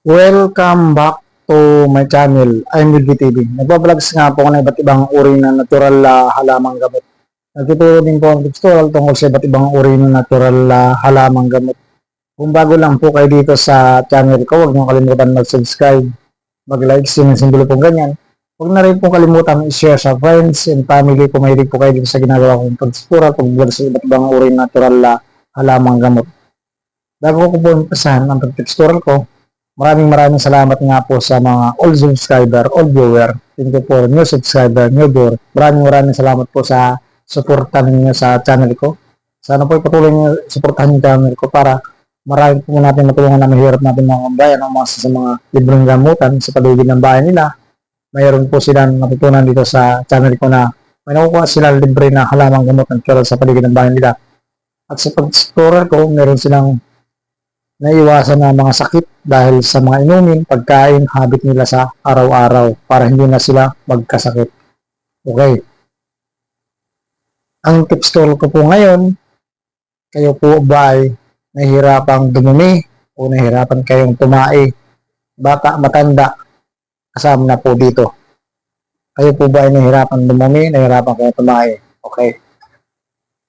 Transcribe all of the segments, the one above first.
Welcome back to my channel. I'm Wilby TV. Nagbablogs nga po ako ng iba't ibang uri ng natural uh, halamang gamot. Nagtuturo din po ang tutorial tungkol sa iba't ibang uri ng natural uh, halamang gamot. Kung bago lang po kayo dito sa channel ko, huwag niyo kalimutan mag-subscribe, mag-like, sinusimbolo po ganyan. Huwag na rin po kalimutan i-share sa friends and family kung mahilig po kayo dito sa ginagawa kong pagtutural, pag sa iba't ibang uri ng natural uh, halamang gamot. Bago ko po umpisahan ang pag-tutorial ko, Maraming maraming salamat nga po sa mga old subscriber, old viewer. Thank you for new subscriber, new viewer. Maraming maraming salamat po sa suporta ninyo sa channel ko. Sana po ipatuloy niyo suportahan yung channel ko para marami po natin matulungan na mahirap natin mga kambayan ang mga sa mga libreng gamutan sa paligid ng bahay nila. Mayroon po silang natutunan dito sa channel ko na may nakukuha sila libre na halamang gamutan tulad sa paligid ng bahay nila. At sa pag-explorer ko, meron silang naiwasan ng mga sakit dahil sa mga inumin, pagkain, habit nila sa araw-araw para hindi na sila magkasakit. Okay. Ang tips ko po ngayon, kayo po ba ay nahihirapang dumumi o nahihirapan kayong tumai, bata, matanda, kasama na po dito. Kayo po ba ay nahihirapan dumumi, nahihirapan kayong tumai? Okay.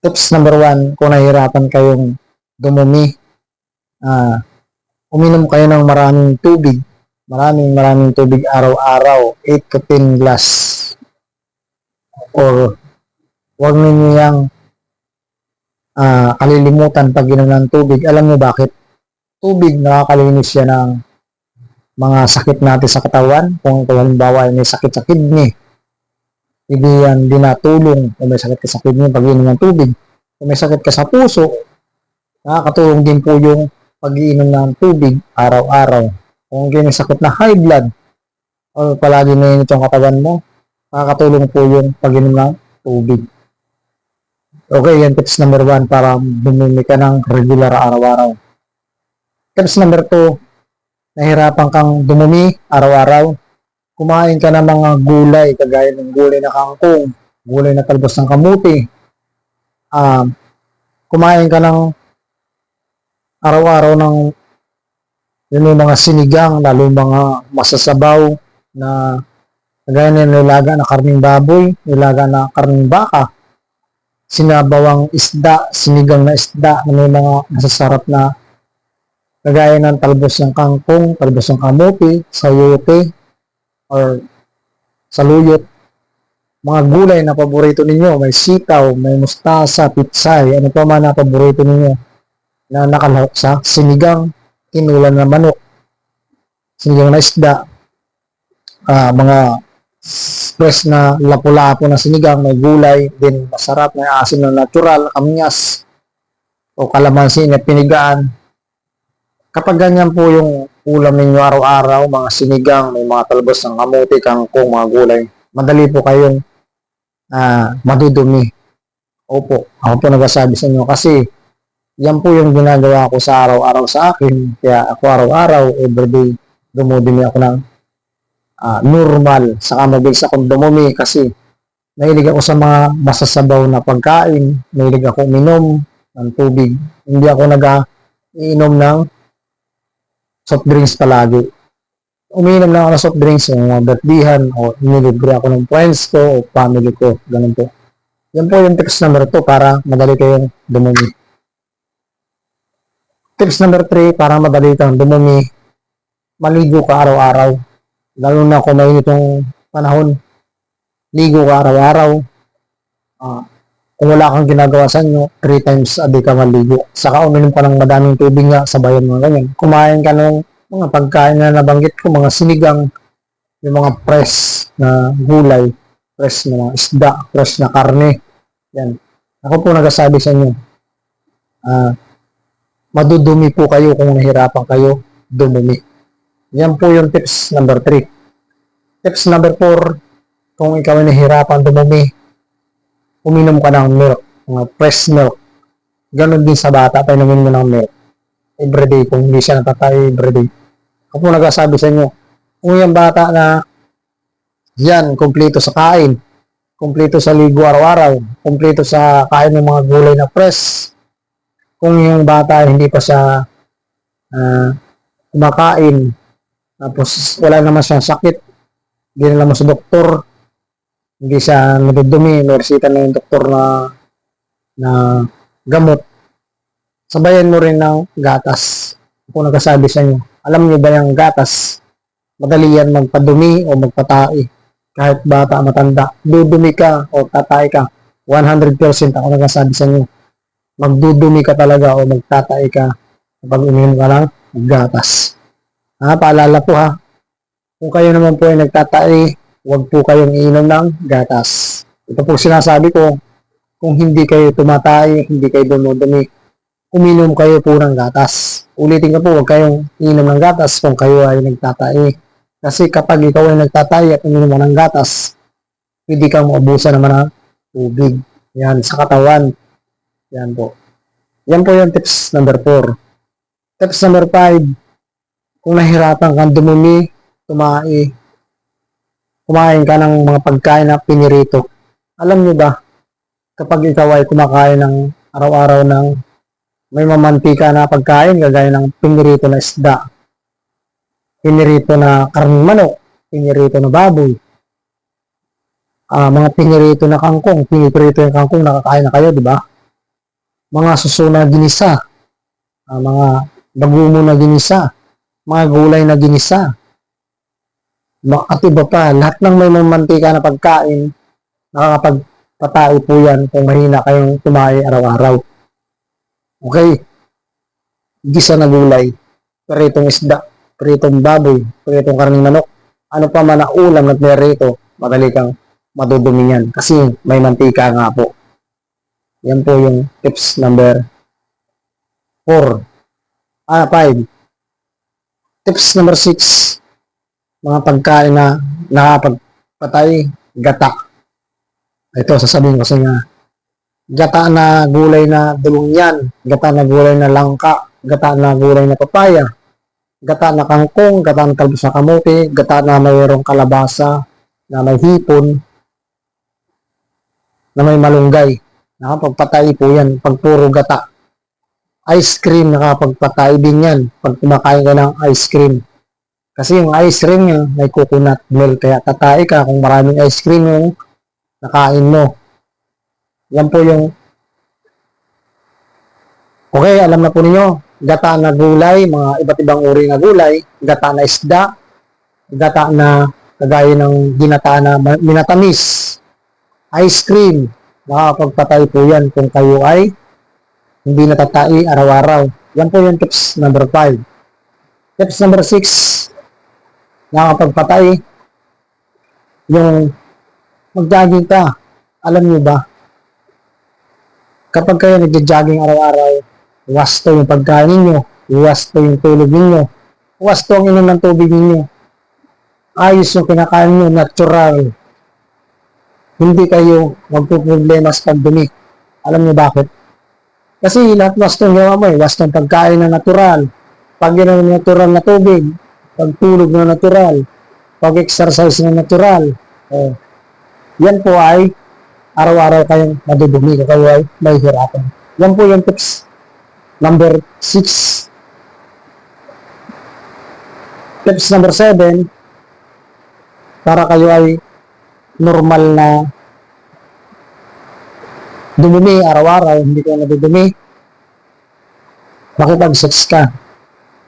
Tips number one, kung nahihirapan kayong dumumi, ah, uminom kayo ng maraming tubig. Maraming maraming tubig araw-araw, 8 to 10 glass. Or huwag ninyo yung ah, kalilimutan pag inom ng tubig. Alam niyo bakit? Tubig nakakalinis siya ng mga sakit natin sa katawan. Kung halimbawa ay may sakit sa kidney, hindi yan dinatulong kung may sakit ka sa kidney pag inom ng tubig. Kung may sakit ka sa puso, nakakatulong din po yung pag-iinom ng tubig araw-araw. Kung ganyan sakit na high blood, o palagi mainit yung katawan mo, nakakatulong po yung pag-inom ng tubig. Okay, yan tips number one para bumili ka ng regular araw-araw. Tips number two, nahirapan kang dumumi araw-araw. Kumain ka ng mga gulay, kagaya ng gulay na kangkong, gulay na talbos ng kamuti. Um, kumain ka ng araw-araw ng yun yung mga sinigang, lalo mga masasabaw na kagaya na nilaga na karning baboy, nilaga na karning baka, sinabawang isda, sinigang na isda, na may mga masasarap na kagaya ng talbos ng kangkong, talbos ng kamuti, sayote, or saluyot, mga gulay na paborito ninyo, may sitaw, may mustasa, pitsay, ano pa man na paborito ninyo na nakalahok sa sinigang, tinulan na manok, sinigang na isda, ah, mga fresh na lapu-lapu na sinigang, may gulay, din masarap, may asin na natural, kamyas, o kalamansi na pinigaan. Kapag ganyan po yung ulam ninyo araw-araw, mga sinigang, may mga talbos ng kamuti, kangkong, mga gulay, madali po kayong ah, madudumi. Opo, ako po nagsasabi sa inyo kasi yan po yung ginagawa ko sa araw-araw sa akin. Kaya ako araw-araw, everyday, dumudumi ako ng ah, normal. Saka mabilis akong dumumi kasi mahilig ako sa mga masasabaw na pagkain. Mahilig ako uminom ng tubig. Hindi ako nag-iinom ng soft drinks palagi. Umiinom lang ako ng soft drinks yung mga batbihan o inilibre ako ng friends ko o family ko. Ganun po. Yan po yung tips number 2 para madali kayong dumumi. Tips number 3, para madali kang dumumi, maligo ka araw-araw. Lalo na kung mainit yung panahon, ligo ka araw-araw. Ah, kung wala kang ginagawa sa inyo, 3 times a day ka maligo. Saka uminom ka ng madaming tubig nga, sabayan mo ganyan. Kumain ka ng mga pagkain na nabanggit ko, mga sinigang, yung mga fresh na gulay, fresh na mga isda, fresh na karne. Yan. Ako po nagsasabi sa inyo, ah, madudumi po kayo kung nahirapan kayo dumumi. Yan po yung tips number 3. Tips number 4, kung ikaw ay nahirapan dumumi, uminom ka ng milk, mga fresh milk. Ganon din sa bata, painumin mo ng milk. Everyday, kung hindi siya natatay everyday. Ako nagsasabi sa inyo, kung yung bata na yan, kumpleto sa kain, kumpleto sa ligo araw-araw, kumpleto sa kain ng mga gulay na fresh, kung yung bata hindi pa siya uh, kumakain tapos wala naman siyang sakit, dinala mo sa doktor, hindi siya nadudumi, may na yung doktor na na gamot, sabayan mo rin ng gatas. Kung nagsasabi sa inyo, alam niyo ba yung gatas, madali yan magpadumi o magpatai. Kahit bata, matanda, dudumi ka o tatay ka, 100% ako nagsasabi sa inyo, magdudumi ka talaga o magtatay ka kapag uminom ka ng gatas. Ha, paalala po ha, kung kayo naman po ay nagtatay, huwag po kayong iinom ng gatas. Ito po sinasabi ko, kung hindi kayo tumatay, hindi kayo dumudumi, uminom kayo po ng gatas. Ulitin ko po, huwag kayong iinom ng gatas kung kayo ay nagtatay. Kasi kapag ikaw ay nagtatay at uminom ng gatas, hindi kang maubusan naman ng tubig. Yan, sa katawan. Yan po. Yan po yung tips number 4. Tips number 5, kung nahirapan kang dumumi, tumai, kumain ka ng mga pagkain na pinirito. Alam niyo ba, kapag ikaw ay kumakain ng araw-araw ng may mamantika na pagkain, kagaya ng pinirito na isda, pinirito na karning manok, pinirito na baboy, ah mga pinirito na kangkong, pinirito yung kangkong, nakakain na kayo, di ba? Mga suso na ginisa, ah, mga bagumo na ginisa, mga gulay na ginisa, at iba pa, lahat ng may mantika na pagkain, nakakapagpatay po yan kung mahina kayong tumahi araw-araw. Okay? Gisa na gulay, peritong isda, peritong baboy, peritong karning manok, ano pa man na ulam na perito, madali kang madudumi yan. Kasi may mantika nga po. Yan po yung tips number 4. Ah, 5. Tips number 6 mga pagkain na nakapagpatay, gata. Ito, sasabihin ko sa inyo. Gata na gulay na dulong yan, gata na gulay na langka, gata na gulay na papaya, gata na kangkong, gata na talbos na kamote, gata na mayroong kalabasa, na may hipon, na may malunggay. Nakapagpatay po yan, pag puro gata. Ice cream, nakapagpatay din yan, pag kumakain ka ng ice cream. Kasi yung ice cream niya, may coconut milk. Kaya tatay ka kung maraming ice cream yung nakain mo. Yan po yung Okay, alam na po ninyo. Gata na gulay, mga iba't ibang uri na gulay. Gata na isda. Gata na kagaya ng ginata na minatamis. Ice cream. Nakakapagpatay po yan kung kayo ay hindi natatai araw-araw. Yan po yung tips number 5. Tips number 6 nakapagpatay yung mag-jogging ka. Alam niyo ba? Kapag kayo nagja-jogging araw-araw, wasto yung pagkain ninyo, wasto yung tulog ninyo, wasto ang inom ng tubig ninyo. Ayos yung kinakain ninyo, natural. Hindi kayo magpuproblema sa pagdumi. Alam niyo bakit? Kasi lahat wasto yung gawa mo eh. Yung pagkain na natural. Pag ang natural na tubig, pagtulog na natural, pag-exercise na natural. Oh. Yan po ay araw-araw kayong madudumi kung kayo ay may hirapan. Yan po yung tips number 6. Tips number 7, para kayo ay normal na dumumi araw-araw, hindi kayo nadudumi, makipag-sex ka.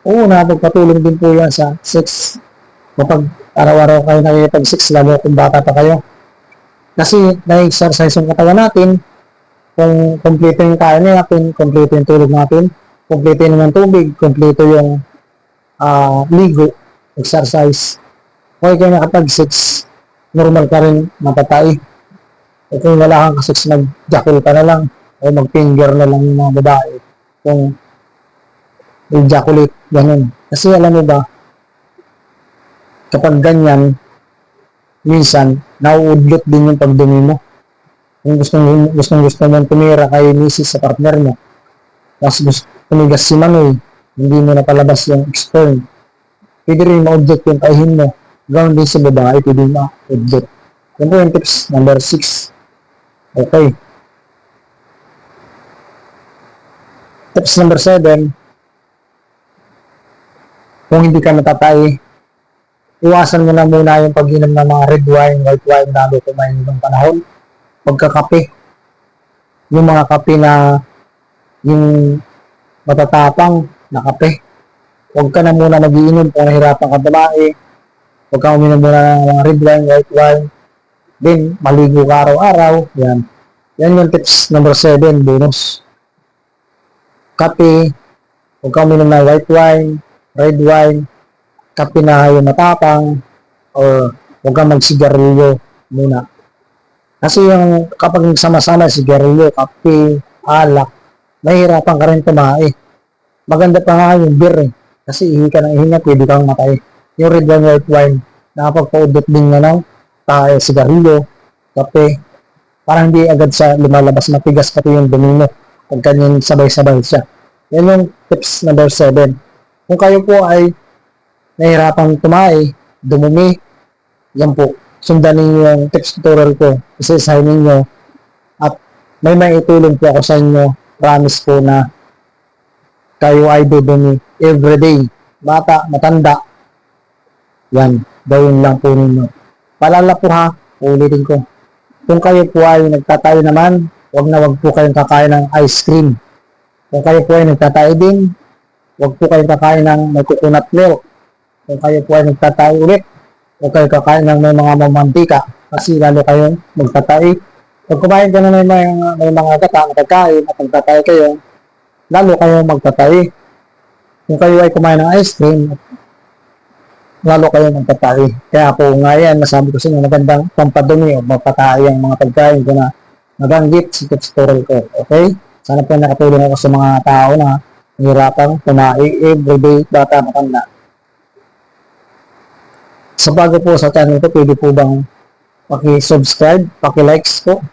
Oo, nakapagpatulong din po yan sa sex. Kapag araw-araw kayo nakikipag-sex, lalo kung bata pa kayo. Kasi na-exercise yung katawan natin, kung kompleto yung kain natin, kompleto yung tulog natin, kompleto yung tubig, kompleto yung ah, ligo, exercise. Okay kayo nakapag-sex, normal ka rin matatay. E kung wala kang kasex, mag-jackal ka na lang, o mag-finger na lang yung mga babae. Kung ejaculate, ganun. Kasi alam mo ba, kapag ganyan, minsan, nauudlot din yung pagdumi mo. Kung gusto, gusto, gusto mo tumira kay misis sa partner mo, tapos gusto tumigas si Manoy, hindi mo napalabas yung sperm, pwede rin ma-udlot yung kaihin mo. Gawin din sa babae, pwede ma-udlot. Yan po yung tips number 6. Okay. Tips number 7, kung hindi ka natatay, iwasan mo na muna yung pag-inom ng mga red wine, white wine, lalo kung may ng panahon. Pagkakape. Yung mga kape na yung matatapang na kape. Huwag ka na muna magiinom kung nahirapan ka dumae. Huwag ka uminom muna ng red wine, white wine. Then, maligo ka araw-araw. Yan. Yan yung tips number 7, bonus. Kape. Huwag ka uminom ng white wine, red wine, kape na yung matapang, or huwag ka magsigarilyo muna. Kasi yung kapag nagsama-sama sigarilyo, kape, alak, mahirapan ka rin tumae. Maganda pa nga yung beer eh. Kasi ihi ka ng ihi pwede kang matay. Yung red wine, white wine, nakapagpaudot din nga ng tae, sigarilyo, kape. Parang hindi agad sa lumalabas, matigas pati yung domino. Pag ganyan sabay-sabay siya. Yan yung tips number 7. Kung kayo po ay nahirapan tumae, dumumi, yan po. Sundan ninyo yung tips tutorial ko. Isa-isahin ninyo. At may may itulong po ako sa inyo. Promise po na kayo ay dudumi everyday. Bata, matanda. Yan. Gawin lang po ninyo. Palala po ha. Ulitin ko. Kung kayo po ay nagtatayo naman, wag na wag po kayong kakain ng ice cream. Kung kayo po ay nagtatayo din, wag po kayong kakain ng may coconut milk. Kung kayo po ay nagtatayo ulit, huwag kayo kakain ng may mga mamantika kasi lalo kayong magtatay. Pag kumain ka na may mga, may mga gata na pagkain at nagtatay kayo, lalo kayong magtatay. Kung kayo ay kumain ng ice cream, lalo kayong magtatay. Kaya po nga yan, nasabi ko sa inyo, magandang pampadumi o mapatay ang mga pagkain ko na nabanggit sa tutorial ko. Okay? Sana po nakatulong ako sa mga tao na nahirapang tumae everyday bata matanda. Sa bago po sa channel ko, pwede po bang paki-subscribe, paki-likes po,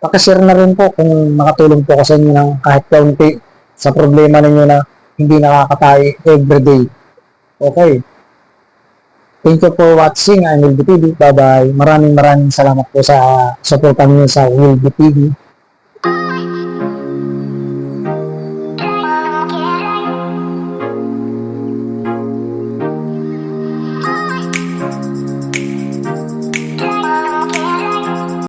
paki-share na rin po kung nakatulong po ako sa inyo ng kahit kaunti sa problema ninyo na hindi nakakatayo everyday. Okay. Thank you for watching. I'm Will TV. Bye-bye. Maraming maraming salamat po sa supportan niyo sa Will TV.